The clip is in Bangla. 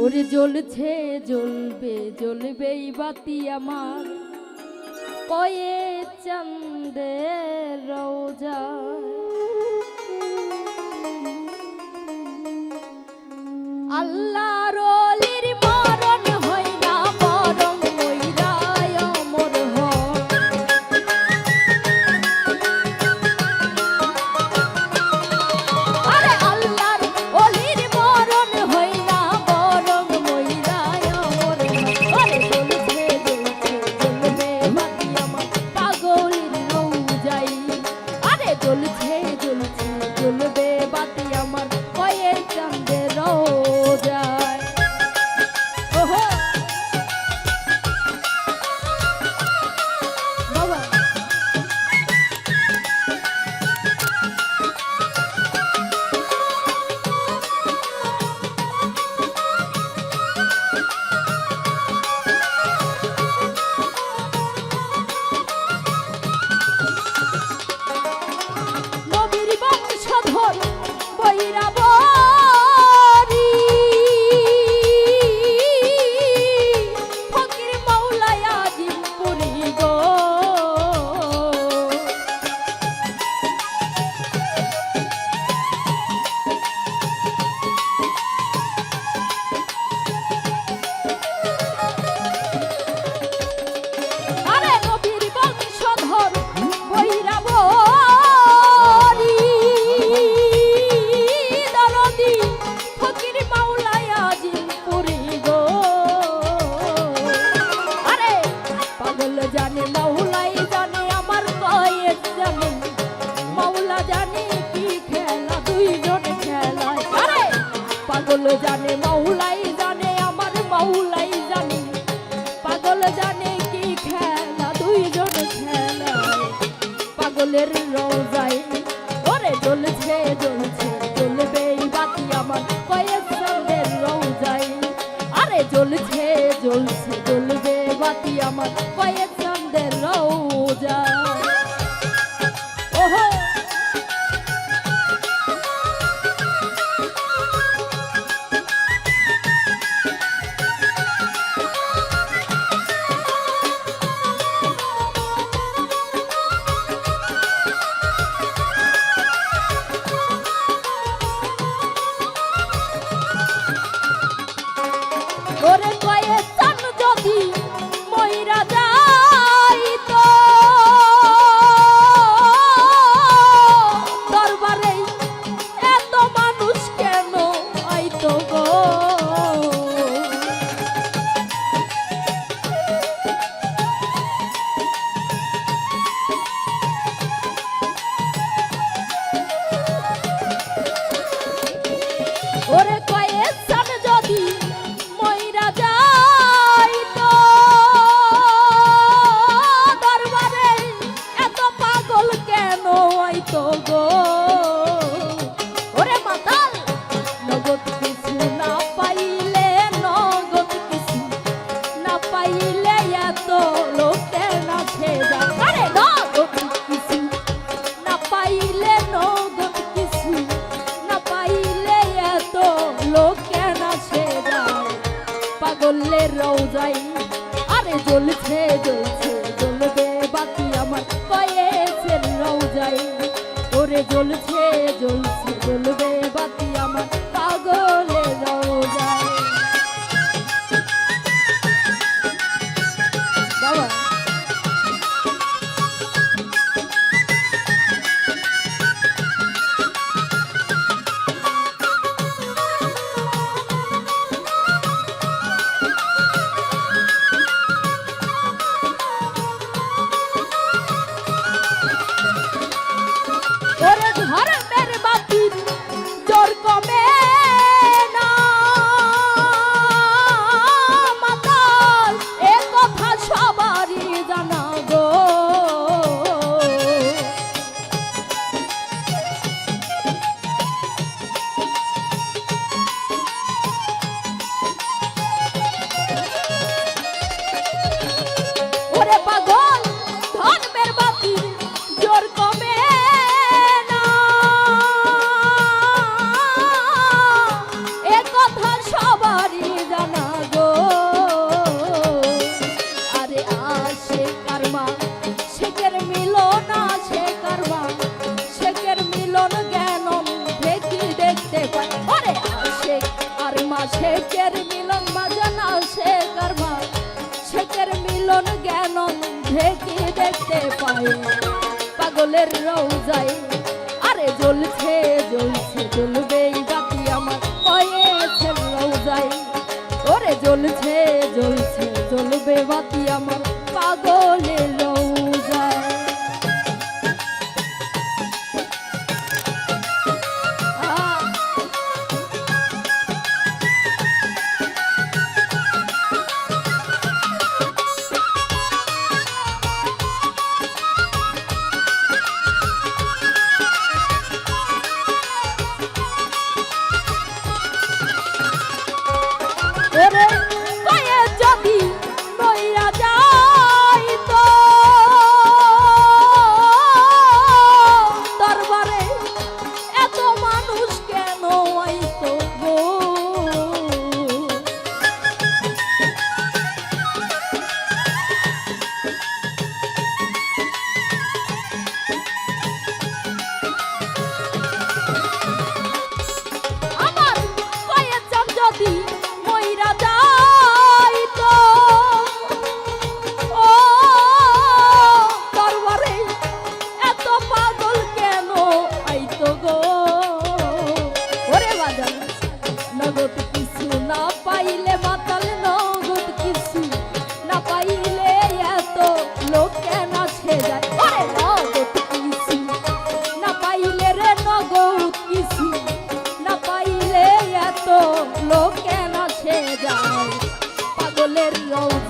ওরে জ্বলছে জ্বলবে জ্বলবে বাতি আমার। কয়ে চন্দের রোজা আল্লাহ জানে মৌলাই জানে, আমার মৌলাই জানে। পাগল জানে কি খেলা, দুইজন খেলা। পাগলের রোজাই ওরে চলছে চলছে চলবে বাতি আমার। কয়েক রোজাই আরে চলছে চলছে শেখের মিলন বাজানা সে মা। শেখের মিলন জ্ঞান ঢেকে দেখতে পাই? পাগলের রৌ রৌজাই আরে জ্বলছে জ্বলছে জ্বলবে বাতি আমার। হয়েছে রৌজাই ওরে জ্বলছে Mario